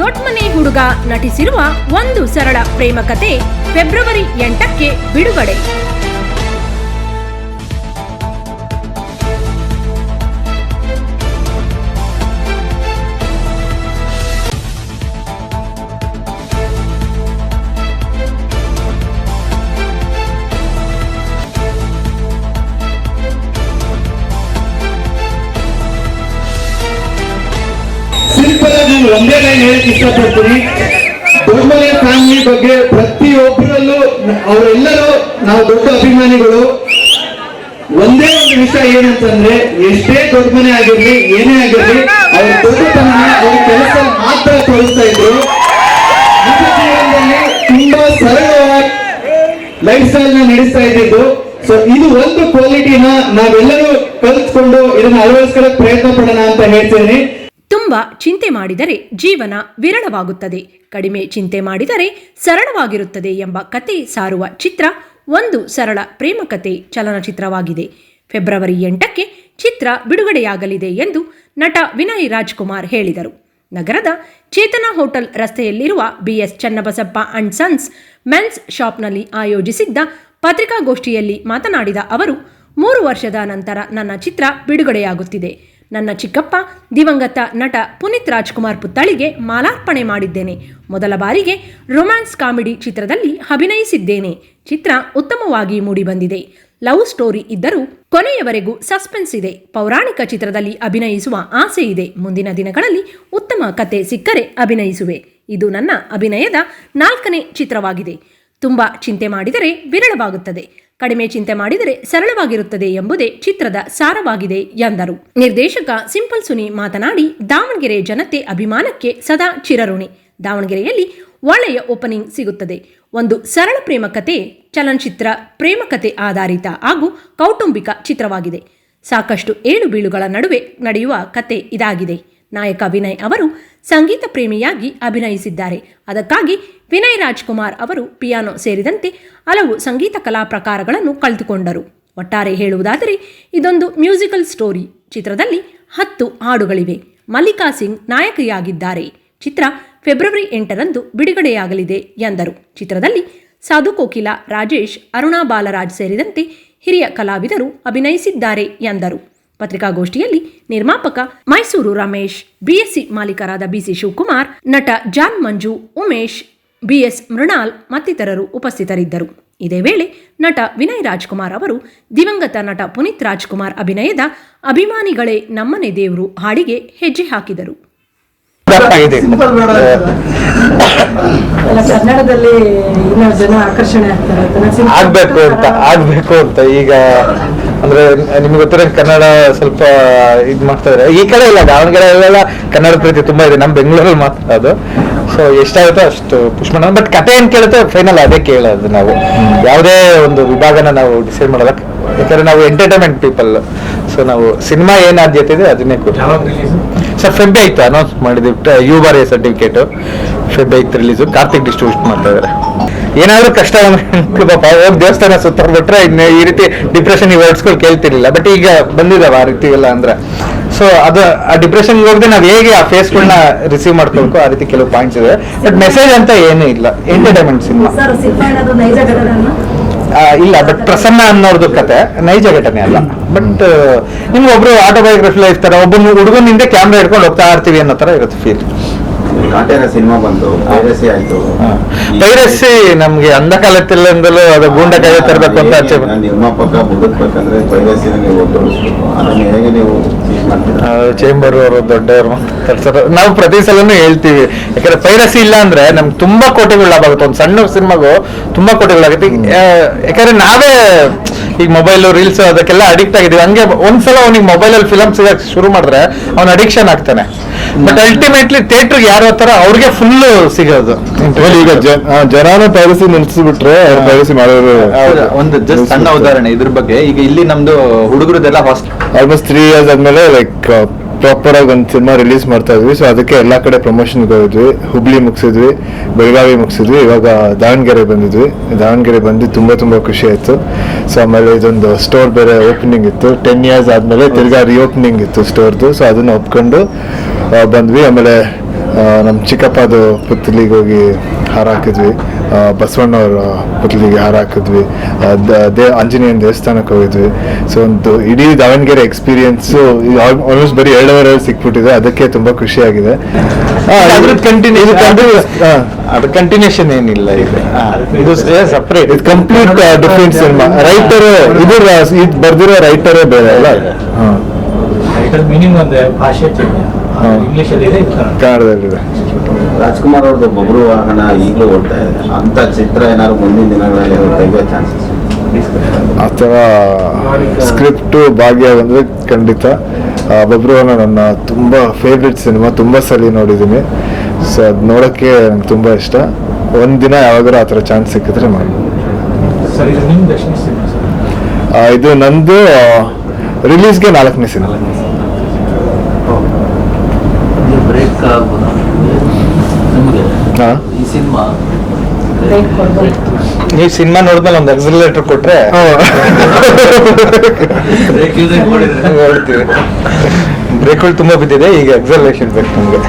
ದೊಡ್ಮನೆ ಹುಡುಗ ನಟಿಸಿರುವ ಒಂದು ಸರಳ ಪ್ರೇಮ ಕತೆ ಫೆಬ್ರವರಿ ಎಂಟಕ್ಕೆ ಬಿಡುಗಡೆ. ನಾನು ಒಂದೇ ಲೈನ್ ಹೇಳಕ್ ಇಷ್ಟಪಡ್ತೀನಿ. ದೊಡ್ಡಮನೆಯ ಫ್ಯಾಮಿಲಿ ಬಗ್ಗೆ ಪ್ರತಿಯೊಬ್ಬರಲ್ಲೂ ಅವರೆಲ್ಲರೂ ನಾವು ದೊಡ್ಡ ಅಭಿಮಾನಿಗಳು. ಒಂದೇ ಒಂದು ವಿಷಯ ಏನಂತಂದ್ರೆ, ಎಷ್ಟೇ ದೊಡ್ಡ ಮನೆ ಆಗಿರ್ಲಿ, ಏನೇ ಆಗಿರ್ಲಿ, ಅವ್ರ ದೊಡ್ಡತನ ಅವ್ರ ಕೆಲಸ ಮಾತ್ರ ತೋರಿಸ್ತಾ ಇದ್ರು. ನಿಜ ಜೀವನದಲ್ಲಿ ತುಂಬಾ ಸರಳವಾಗಿ ಲೈಫ್ ಸ್ಟೈಲ್ನ ನಡೆಸ್ತಾ ಇದ್ದಿದ್ದು. ಸೊ ಇದು ಒಂದು ಕ್ವಾಲಿಟಿನ ನಾವೆಲ್ಲರೂ ಕಲ್ತ್ಕೊಂಡು ಇದನ್ನ ಅಳವಡಿಸ್ಕೊಳ್ಳೋಕೆ ಪ್ರಯತ್ನ ಪಡೋಣ ಅಂತ ಹೇಳ್ತೀನಿ. ತುಂಬಾ ಚಿಂತೆ ಮಾಡಿದರೆ ಜೀವನ ವಿರಳವಾಗುತ್ತದೆ. ಕಡಿಮೆ ಚಿಂತೆ ಮಾಡಿದರೆ ಸರಳವಾಗಿರುತ್ತದೆ ಎಂಬ ಕತೆ ಸಾರುವ ಚಿತ್ರ ಒಂದು ಸರಳ ಪ್ರೇಮ ಕತೆ ಚಲನಚಿತ್ರವಾಗಿದೆ. ಫೆಬ್ರವರಿ ಎಂಟಕ್ಕೆ ಚಿತ್ರ ಬಿಡುಗಡೆಯಾಗಲಿದೆ ಎಂದು ನಟ ವಿನಯ್ ರಾಜ್ಕುಮಾರ್ ಹೇಳಿದರು. ನಗರದ ಚೇತನ ಹೋಟೆಲ್ ರಸ್ತೆಯಲ್ಲಿರುವ BS Channabasappa and sons men's ಶಾಪ್ನಲ್ಲಿ ಆಯೋಜಿಸಿದ್ದ ಪತ್ರಿಕಾಗೋಷ್ಠಿಯಲ್ಲಿ ಮಾತನಾಡಿದ ಅವರು, ಮೂರು ವರ್ಷದ ನಂತರ ನನ್ನ ಚಿತ್ರ ಬಿಡುಗಡೆಯಾಗುತ್ತಿದೆ. ನನ್ನ ಚಿಕ್ಕಪ್ಪ, ದಿವಂಗತ ನಟ ಪುನೀತ್ ರಾಜ್ಕುಮಾರ್ ಪುತ್ಥಳಿಗೆ ಮಾಲಾರ್ಪಣೆ ಮಾಡಿದ್ದೇನೆ. ಮೊದಲ ಬಾರಿಗೆ ರೊಮ್ಯಾನ್ಸ್ ಕಾಮಿಡಿ ಚಿತ್ರದಲ್ಲಿ ಅಭಿನಯಿಸಿದ್ದೇನೆ. ಚಿತ್ರ ಉತ್ತಮವಾಗಿ ಮೂಡಿಬಂದಿದೆ. ಲವ್ ಸ್ಟೋರಿ ಇದ್ದರೂ ಕೊನೆಯವರೆಗೂ ಸಸ್ಪೆನ್ಸ್ ಇದೆ. ಪೌರಾಣಿಕ ಚಿತ್ರದಲ್ಲಿ ಅಭಿನಯಿಸುವ ಆಸೆ ಇದೆ. ಮುಂದಿನ ದಿನಗಳಲ್ಲಿ ಉತ್ತಮ ಕತೆ ಸಿಕ್ಕರೆ ಅಭಿನಯಿಸುವೆ. ಇದು ನನ್ನ ಅಭಿನಯದ ನಾಲ್ಕನೇ ಚಿತ್ರವಾಗಿದೆ. ತುಂಬಾ ಚಿಂತೆ ಮಾಡಿದರೆ ವಿರಳವಾಗುತ್ತದೆ. ಕಡಿಮೆ ಚಿಂತೆ ಮಾಡಿದರೆ ಸರಳವಾಗಿರುತ್ತದೆ ಎಂಬುದೇ ಚಿತ್ರದ ಸಾರವಾಗಿದೆ ಎಂದರು. ನಿರ್ದೇಶಕ ಸಿಂಪಲ್ ಸುನಿ ಮಾತನಾಡಿ, ದಾವಣಗೆರೆ ಜನತೆ ಅಭಿಮಾನಕ್ಕೆ ಸದಾ ಚಿರಋಣಿ. ದಾವಣಗೆರೆಯಲ್ಲಿ ಒಳ್ಳೆಯ ಓಪನಿಂಗ್ ಸಿಗುತ್ತದೆ. ಒಂದು ಸರಳ ಪ್ರೇಮ ಕತೆ, ಚಲನಚಿತ್ರ ಪ್ರೇಮ ಕತೆ ಆಧಾರಿತ ಹಾಗೂ ಕೌಟುಂಬಿಕ ಚಿತ್ರವಾಗಿದೆ. ಸಾಕಷ್ಟು ಏಳು ಬೀಳುಗಳ ನಡುವೆ ನಡೆಯುವ ಕತೆ ಇದಾಗಿದೆ. ನಾಯಕ ವಿನಯ್ ಅವರು ಸಂಗೀತ ಪ್ರೇಮಿಯಾಗಿ ಅಭಿನಯಿಸಿದ್ದಾರೆ. ಅದಕ್ಕಾಗಿ ವಿನಯ್ ರಾಜ್ಕುಮಾರ್ ಅವರು ಪಿಯಾನೋ ಸೇರಿದಂತೆ ಹಲವು ಸಂಗೀತ ಕಲಾ ಪ್ರಕಾರಗಳನ್ನು ಕಲಿತುಕೊಂಡರು ಒಟ್ಟಾರೆ ಹೇಳುವುದಾದರೆ, ಇದೊಂದು ಮ್ಯೂಸಿಕಲ್ ಸ್ಟೋರಿ. ಚಿತ್ರದಲ್ಲಿ ಹತ್ತು ಹಾಡುಗಳಿವೆ. ಮಲ್ಲಿಕಾ ಸಿಂಗ್ ನಾಯಕಿಯಾಗಿದ್ದಾರೆ. ಚಿತ್ರ ಫೆಬ್ರವರಿ ಎಂಟರಂದು ಬಿಡುಗಡೆಯಾಗಲಿದೆ ಎಂದರು. ಚಿತ್ರದಲ್ಲಿ ಸಾಧು ಕೋಕಿಲ, ರಾಜೇಶ್, ಅರುಣಾ ಬಾಲರಾಜ್ ಸೇರಿದಂತೆ ಹಿರಿಯ ಕಲಾವಿದರು ಅಭಿನಯಿಸಿದ್ದಾರೆ ಎಂದರು. ಪತ್ರಿಕಾಗೋಷ್ಠಿಯಲ್ಲಿ ನಿರ್ಮಾಪಕ ಮೈಸೂರು ರಮೇಶ್ ಬಿಎಸ್ಸಿ ಮಾಲೀಕರಾದ ಬಿಸಿ ಶಿವಕುಮಾರ್ ನಟ ಜಾನ್ ಮಂಜು ಉಮೇಶ್ ಬಿಎಸ್ ಮೃಣಾಲ್ ಮತ್ತಿತರರು ಉಪಸ್ಥಿತರಿದ್ದರು. ಇದೇ ವೇಳೆ ನಟ ವಿನಯ್ ರಾಜ್ಕುಮಾರ್ ಅವರು ದಿವಂಗತ ನಟ ಪುನೀತ್ ರಾಜ್ಕುಮಾರ್ ಅಭಿನಯದ ಅಭಿಮಾನಿಗಳೇ ನಮ್ಮನೆ ದೇವರು ಹಾಡಿಗೆ ಹೆಜ್ಜೆ ಹಾಕಿದರು. ಕನ್ನಡದಲ್ಲಿ ಇನ್ನೂ ಜನ ಆಕರ್ಷಣೆ ಆಗ್ತಾರೆ ಆಗ್ಬೇಕು ಅಂತ ಆಗ್ಬೇಕು ಅಂತ. ಈಗ ಅಂದ್ರೆ ನಿಮ್ಗೆ ಗೊತ್ತಿರೋ ಕನ್ನಡ ಸ್ವಲ್ಪ ಇದು ಮಾಡ್ತಾ ಇದ್ರೆ. ಈ ಕಡೆ ಇಲ್ಲ ದಾವಣಗೆರೆ ಎಲ್ಲ ಕನ್ನಡ ಪ್ರೀತಿ ತುಂಬಾ ಇದೆ. ನಮ್ ಬೆಂಗಳೂರಲ್ಲಿ ಮಾತ್ರ ಅದು. ಸೊ ಎಷ್ಟಾಗುತ್ತೋ ಅಷ್ಟು ಪುಷ್ ಮಾಡೋಣ. ಬಟ್ ಕತೆ ಏನ್ ಕೇಳುತ್ತೋ ಫೈನಲ್ ಅದೇ ಕೇಳೋದು ನಾವು. ಯಾವುದೇ ಒಂದು ವಿಭಾಗನ ನಾವು ಡಿಸೈಡ್ ಮಾಡಲ್ಲ. ಯಾಕಂದ್ರೆ ನಾವು ಎಂಟರ್ಟೈನ್ಮೆಂಟ್ ಪೀಪಲ್ ಸೊ ನಾವು ಸಿನಿಮಾ ಏನ್ ಆದ್ಯತೆ ಇದೆ ಅದನ್ನೇ ಸರ್ ಫೆಬ್ ಆಯ್ತು ಅನೌನ್ಸ್ ಮಾಡಿದ್ವಿ ಯು ಬಾರ್ ಎ ಸರ್ಟಿಫಿಕೇಟ್ ಆಯ್ತು ರಿಲೀಸು ಕಾರ್ತಿಕ್ ಡಿಸ್ಟ್ರಿಬ್ಯೂಟ್ ಮಾಡ್ತಾ ಇದಾರೆ ಏನಾದ್ರೂ ಕಷ್ಟ ಪಾಪ ಹೋಗಿ ದೇವಸ್ಥಾನ ಸುತ್ತಾಡ್ಬಿಟ್ರೆ ಇನ್ನು ಈ ರೀತಿ ಡಿಪ್ರೆಷನ್ ಈ ವರ್ಡ್ಸ್ಗಳು ಕೇಳ್ತಿರ್ಲಿಲ್ಲ. ಬಟ್ ಈಗ ಬಂದಿದಾವ ಆ ರೀತಿ ಎಲ್ಲ ಅಂದ್ರೆ. ಸೊ ಅದು ಆ ಡಿಪ್ರೆಷನ್ ಹೋಗದೆ ನಾವು ಹೇಗೆ ಆ ಫೇಸ್ಗಳನ್ನ ರಿಸೀವ್ ಮಾಡ್ಕೋಬೇಕು ಆ ರೀತಿ ಕೆಲವು ಪಾಯಿಂಟ್ಸ್ ಇದೆ ಬಟ್ ಮೆಸೇಜ್ ಅಂತ ಏನೂ ಇಲ್ಲ. ಎಂಟರ್ಟೈನ್ಮೆಂಟ್ ಸಿನಿಮಾ ಇಲ್ಲ ಬಟ್ ಪ್ರಸನ್ನ ಅನ್ನೋದು ಕತೆ. ನೈಜ ಘಟನೆ ಅಲ್ಲ. ಬಟ್ ನಿಮ್ಗೆ ಒಬ್ರು ಆಟೋಬಯೋಗ್ರಫಿ ಲೈಫ್ ತರ ಒಬ್ಬನು ಹುಡುಗನಿಂದ ಕ್ಯಾಮ್ರಾ ಹಿಡ್ಕೊಂಡು ಹೋಗ್ತಾ ಇರ್ತೀವಿ ಅನ್ನೋ ತರ ಇರುತ್ತೆ ಫೀಲ್ ಸಿನಿಮಾ ಬಂತು ಪೈರಸಿ ಆಯ್ತು. ಪೈರಸಿ ನಮ್ಗೆ ಅಂಧಕಾಲತ್ತಿಲ್ಲಂದಲೂ ಅದು ಗೂಂಡಕಾಯಿ ತರಬೇಕು ಅಂತ ಆಚೆ ನಿರ್ಮಾಪಕ ಬದುಕ್ಬೇಕಂದ್ರೆ ಪೈರಸಿನ ನೀವು ತೋರಿಸ್ಬೇಕು ಅದನ್ನ ಹೇಗೆ ನೀವು ಚೇಂಬರ್ ಅವರು ದೊಡ್ಡವರು ಮಾತಾಡ್ತಾರೆ ನಾವು ಪ್ರತಿ ಸಲನು ಹೇಳ್ತೀವಿ. ಯಾಕಂದ್ರೆ ಪೈರಸಿ ಇಲ್ಲ ಅಂದ್ರೆ ನಮ್ಗೆ ತುಂಬಾ ಕೋಟಿಗಳು ಲಾಭ ಆಗುತ್ತೆ. ಒಂದು ಸಣ್ಣ ಸಿನಿಮಾಗೂ ತುಂಬಾ ಕೋಟಿಗಳಾಗುತ್ತೆ ಆಗುತ್ತೆ. ಯಾಕಂದ್ರೆ ನಾವೇ ಈಗ ಮೊಬೈಲ್ ರೀಲ್ಸ್ ಅದಕ್ಕೆಲ್ಲ ಅಡಿಕ್ಟ್ ಆಗಿದೀವಿ ಹಂಗೆ ಒಂದ್ಸಲ ಅವ್ನಿಗೆ ಮೊಬೈಲ್ ಅಲ್ಲಿ ಫಿಲಮ್ ಸಿಗಕ್ಕೆ ಶುರು ಮಾಡಿದ್ರೆ ಅವ್ನ ಅಡಿಕ್ಷನ್ ಆಗ್ತಾನೆ. ಬಟ್ ಅಲ್ಟಿಮೇಟ್ಲಿ ಥಿಯೇಟರ್ ಯಾರೋ ತರ ಅವ್ರಿಗೆ ಫುಲ್ ಸಿಗೋದು. ಈಗ ಜನಾನ ಪೈರಸಿ ನಿಲ್ಸಿಬಿಟ್ರೆ ಅವ್ರು ಪೈರಸಿ ಮಾಡೋರು. ಒಂದು ಜಸ್ಟ್ ಸಣ್ಣ ಉದಾಹರಣೆ ಇದ್ರ ಬಗ್ಗೆ. ಈಗ ಇಲ್ಲಿ ನಮ್ದು ಹುಡುಗರದೆಲ್ಲ ಹಾಸ್ಟ್ ಆಲ್ಮೋಸ್ಟ್ ತ್ರೀ ಇಯರ್ಸ್ ಆದ್ಮೇಲೆ ಲೈಕ್ ಪ್ರಾಪರ್ ಆಗಿ ಒಂದು ಸಿನಿಮಾ ರಿಲೀಸ್ ಮಾಡ್ತಾ ಇದ್ವಿ. ಸೊ ಅದಕ್ಕೆ ಎಲ್ಲಾ ಕಡೆ ಪ್ರಮೋಷನ್ ಹೋಗಿದ್ವಿ ಹುಬ್ಳಿ ಮುಗಿಸಿದ್ವಿ ಬೆಳಗಾವಿ ಮುಗಿಸಿದ್ವಿ ಇವಾಗ ದಾವಣಗೆರೆ ಬಂದಿದ್ವಿ. ದಾವಣಗೆರೆ ಬಂದು ತುಂಬಾ ತುಂಬಾ ಖುಷಿ ಆಯ್ತು. ಸೊ ಆಮೇಲೆ ಇದೊಂದು ಸ್ಟೋರ್ ಬೇರೆ ಓಪನಿಂಗ್ ಇತ್ತು. ಟೆನ್ ಇಯರ್ಸ್ ಆದ್ಮೇಲೆ ತಿರ್ಗಾ ರಿಓಪನಿಂಗ್ ಇತ್ತು ಸ್ಟೋರ್ದು ಸೊ ಅದನ್ನ ಒಪ್ಕೊಂಡು ಬಂದ್ವಿ. ಆಮೇಲೆ ನಮ್ಮ ಚಿಕ್ಕಪ್ಪದು ಪುತ್ಲಿಗೆ ಹೋಗಿ ಹಾರ ಹಾಕಿದ್ವಿ. ಬಸವಣ್ಣವ್ರ ಪುತ್ಲಿಗೆ ಹಾರ ಹಾಕಿದ್ವಿ. ದೇ ಆಂಜನೇಯನ ದೇವಸ್ಥಾನಕ್ಕೆ ಹೋಗಿದ್ವಿ. ಸೊ ಒಂದು ಇಡೀ ದಾವಣಗೆರೆ ಎಕ್ಸ್ಪೀರಿಯನ್ಸು ಆಲ್ಮೋಸ್ಟ್ ಬರೀ ಎರಡು ಅವರಲ್ಲಿ ಸಿಕ್ಬಿಟ್ಟಿದೆ. ಅದಕ್ಕೆ ತುಂಬ ಖುಷಿಯಾಗಿದೆ ಅದು ಕಂಟಿನ್ಯೂಷನ್ ಏನಿಲ್ಲ ಇದು. ಇದು ಸಪ್ರೇಟ್ ಇದು ಕಂಪ್ಲೀಟ್ ಡಿಫ್ರೆಂಟ್ ಸಿನಿಮಾ ರೈಟರ್ ಇದು ಇದು ಬರ್ದಿರೋ ರೈಟರೇ ಬೇರೆ ಅಲ್ಲ? ಹಾಂ. ಮೀನಿಂಗ್ ಒಂದೇ ಭಾಷೆ ಚೇಂಜ್ ಹಾ. ಇಂಗ್ಲಿಷ್ ಅಲ್ಲಿ ಇದೆ ಇದು ಕನ್ನಡ. ಕನ್ನಡದಲ್ಲಿದೆ ರಾಜ್ಕುಮಾರ್ ಅವ್ರದ್ದು ಬಬ್ರು ವಾಹನ ಈಗಲೂ ಓಡ್ತಾ ಇದೆ. ಅಂತ ಚಿತ್ರ ಏನಾದ್ರು ಮುಂದಿನ ದಿನಗಳಲ್ಲಿ ತೆಗೆಯೋ ಚಾನ್ಸಸ್ ಆ ಥರ ಸ್ಕ್ರಿಪ್ಟು ಭಾಗ್ಯ ಬಂದರೆ ಖಂಡಿತ. ಆ, ಬಬ್ರುವನ ನನ್ನ ತುಂಬ ಫೇವ್ರೆಟ್ ಸಿನಿಮಾ ತುಂಬ ಸಲ ನೋಡಿದ್ದೀನಿ. ಸೊ ಅದು ನೋಡೋಕ್ಕೆ ನಂಗೆ ತುಂಬ ಇಷ್ಟ. ಒಂದು ದಿನ ಯಾವಾಗಾದ್ರೂ ಆ ಥರ ಚಾನ್ಸ್ ಸಿಕ್ಕಿದ್ರೆ ಮಾಡಿ. ಇದು ನಂದು ರಿಲೀಸ್ಗೆ ನಾಲ್ಕನೇ ಸಿನಿಮಾ ಬ್ರೇಕ್ ಆಗ್ಬೋದಾ ನಿಮಗೆ ಹಾಂ ಈ ಸಿನಿಮಾ. ನೀವು ಸಿನಿಮಾ ನೋಡಿದ್ಮೇಲೆ ಒಂದು ಎಕ್ಸಲೇಟರ್ ಕೊಟ್ರೆ ಬ್ರೇಕ್ ಬ್ರೇಕ್ ಮಾಡಿದ್ರೆ? ಬ್ರೇಕ್ಗಳು ತುಂಬಾ ಬಿದ್ದಿದೆ ಈಗ ಎಕ್ಸಲೇಷನ್ ಬೇಕು ನಮಗೆ.